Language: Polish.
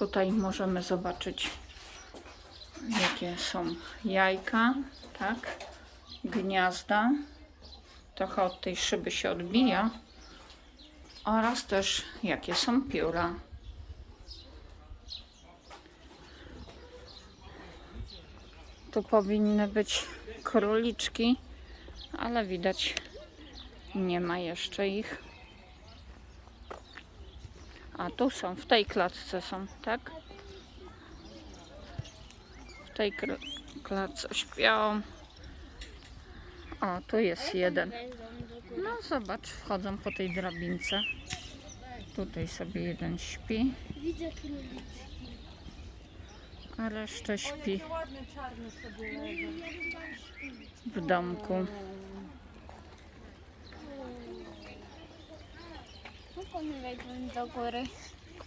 Tutaj możemy zobaczyć, jakie są jajka, tak? Gniazda. Trochę od tej szyby się odbija. Oraz też jakie są pióra. Tu powinny być króliczki, ale widać nie ma jeszcze ich. A tu są, w tej klatce są, tak? W tej klatce śpią. O, tu jest jeden. No zobacz, wchodzą po tej drabince. Tutaj sobie jeden śpi, Widzę a reszta śpi. w domku. com medo de agora.